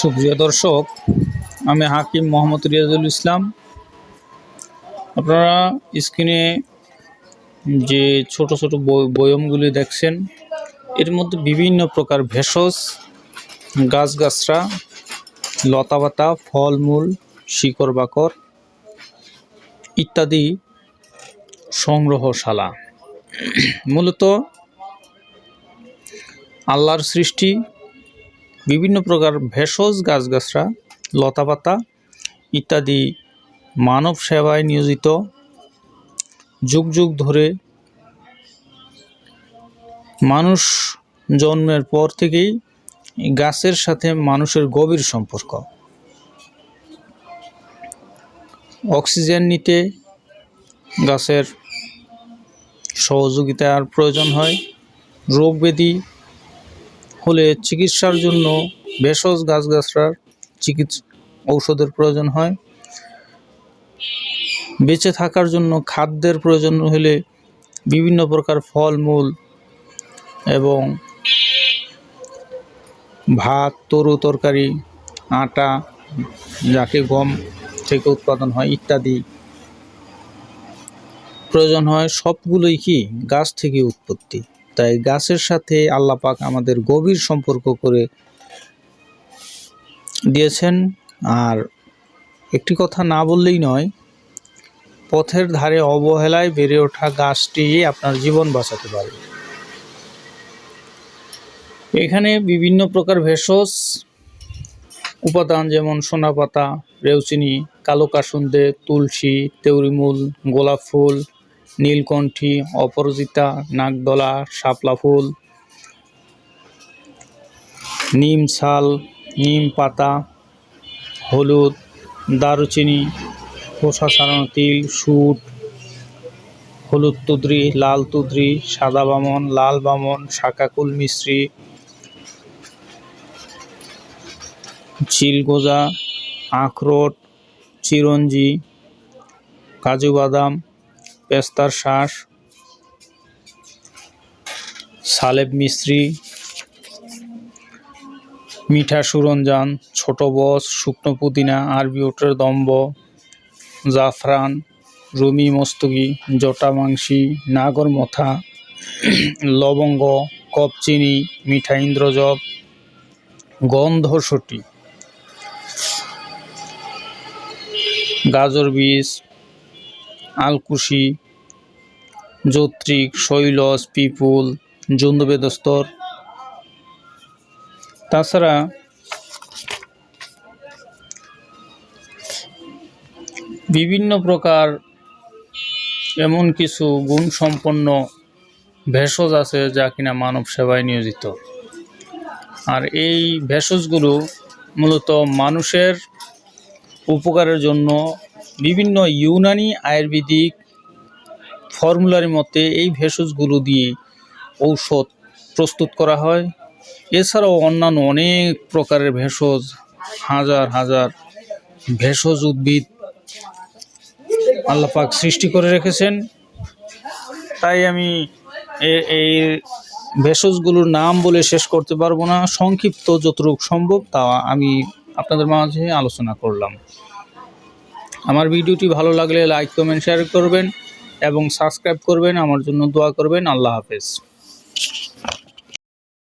সুপ্রিয় দর্শক, আমি হাকিম মোহাম্মদ রিয়াজুল ইসলাম। আপনারা স্ক্রিনে যে ছোট ছোট বয়মগুলি দেখছেন, এর মধ্যে বিভিন্ন প্রকার ভেষজ, গাছগাছরা, লতাপাতা, ফলমূল শিকড় বাকর ইত্যাদি সংগ্রহশালা। মূলত আল্লাহর সৃষ্টি, বিভিন্ন প্রকার ভেষজ গাছগাছরা লতাপাতা ইত্যাদি মানব সেবায় নিয়োজিত। যুগ যুগ ধরে মানুষ জন্মের পর থেকেই গাছের সাথে মানুষের গভীর সম্পর্ক। অক্সিজেন নিতে গাছের সহযোগিতার প্রয়োজন হয়। রোগ ব্যাধি হলে চিকিৎসার জন্য ভেষজ গাছগাছরার চিকিৎসা ঔষধের প্রয়োজন হয়। বেঁচে থাকার জন্য খাদ্যের প্রয়োজন হলে বিভিন্ন প্রকার ফলমূল এবং ভাত, তরু তরকারি, আটা যাকে গম থেকে উৎপাদন হয় ইত্যাদি প্রয়োজন হয়। সবগুলোই কি গাছ থেকে উৎপত্তি? তাই গাছের সাথে আল্লাহ পাক আমাদের গভীর সম্পর্ক করে দিয়েছেন। আর একটি কথা না বললেই নয়, পথের ধারে অবহেলায় বেড়ে ওঠা গাছটি আপনার জীবন বাঁচাতে পারে। এখানে বিভিন্ন প্রকার ভেষজ, উপাদান যেমন সোনাপাতা রেউচিনি, কালো কাসুন্দে, তুলসী তেওরিমূল গোলাপ ফুল নীলকণ্ঠী, অপরাজিতা নাকদলা শাপলা ফুল, নিম ছাল নিম পাতা, হলুদ, দারুচিনি, খোসা ছাড়ানো তিল, সুট, হলুদ তুদরি, লাল তুদরি, সাদা বামন, লাল বামন শাকাকুল মিশ্রি চিলগোজা আখরোট, চিরঞ্জি, কাজু বাদাম পেস্তার শ্বাস সালেব মিশ্রি, মিঠা সুরঞ্জান, ছোট বস, শুকনো পুদিনা, আরবি ওটের দম্ব, জাফরান, রুমি মস্তগি জটা মাংসি, নাগর মথা, লবঙ্গ কপচিনি মিঠা ইন্দ্রজব গন্ধসটি গাজর বীজ, আলকুশি যৌত্রিক শৈলস পিপুল জন্দুবেদস্তর তাছাড়া বিভিন্ন প্রকার এমন কিছু গুণসম্পন্ন ভেষজ আছে যা কিনা মানব সেবায় নিয়োজিত। আর এই ভেষজগুলো মূলত মানুষের উপকারের জন্য বিভিন্ন ইউনানি আয়ুর্বেদিক ফর্মুলার মতে এই ভেষজগুলো দিয়ে ঔষধ প্রস্তুত করা হয়। এছাড়াও অন্যান্য অনেক প্রকারের ভেষজ, হাজার হাজার ভেষজ উদ্ভিদ আল্লাপাক সৃষ্টি করে রেখেছেন। তাই আমি এই ভেষজগুলোর নাম বলে শেষ করতে পারব না। সংক্ষিপ্ত যতটুকু সম্ভব তা আমি আপনাদের মাঝে আলোচনা করলাম। আমার ভিডিওটি ভালো লাগলে লাইক, কমেন্ট শেয়ার করবেন। এবং সাবস্ক্রাইব করবেন আমার জন্য দোয়া করবেন। আল্লাহ হাফেজ।